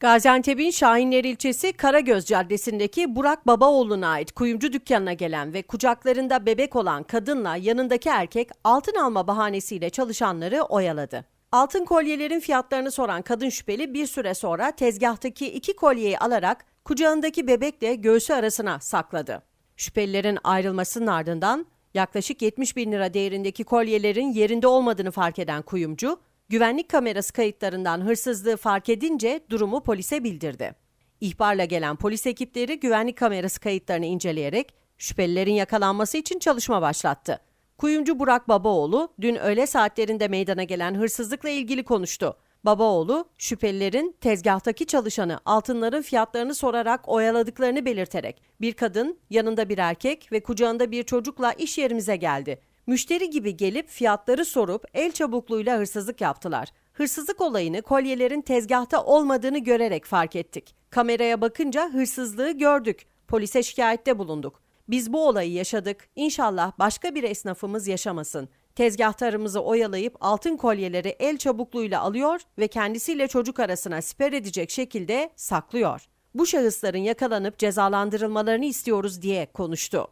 Gaziantep'in Şahinler ilçesi Karagöz Caddesi'ndeki Burak Babaoğlu'na ait kuyumcu dükkanına gelen ve kucaklarında bebek olan kadınla yanındaki erkek altın alma bahanesiyle çalışanları oyaladı. Altın kolyelerin fiyatlarını soran kadın şüpheli bir süre sonra tezgahtaki iki kolyeyi alarak kucağındaki bebekle göğsü arasına sakladı. Şüphelilerin ayrılmasının ardından yaklaşık 70 bin lira değerindeki kolyelerin yerinde olmadığını fark eden kuyumcu, güvenlik kamerası kayıtlarından hırsızlığı fark edince durumu polise bildirdi. İhbarla gelen polis ekipleri güvenlik kamerası kayıtlarını inceleyerek şüphelilerin yakalanması için çalışma başlattı. Kuyumcu Burak Babaoğlu dün öğle saatlerinde meydana gelen hırsızlıkla ilgili konuştu. Babaoğlu, şüphelilerin tezgahtaki çalışanı altınların fiyatlarını sorarak oyaladıklarını belirterek bir kadın, yanında bir erkek ve kucağında bir çocukla iş yerimize geldi. Müşteri gibi gelip fiyatları sorup el çabukluğuyla hırsızlık yaptılar. Hırsızlık olayını kolyelerin tezgahta olmadığını görerek fark ettik. Kameraya bakınca hırsızlığı gördük. Polise şikayette bulunduk. Biz bu olayı yaşadık. İnşallah başka bir esnafımız yaşamasın. Tezgahtarımızı oyalayıp altın kolyeleri el çabukluğuyla alıyor ve kendisiyle çocuk arasına siper edecek şekilde saklıyor. Bu şahısların yakalanıp cezalandırılmalarını istiyoruz diye konuştu.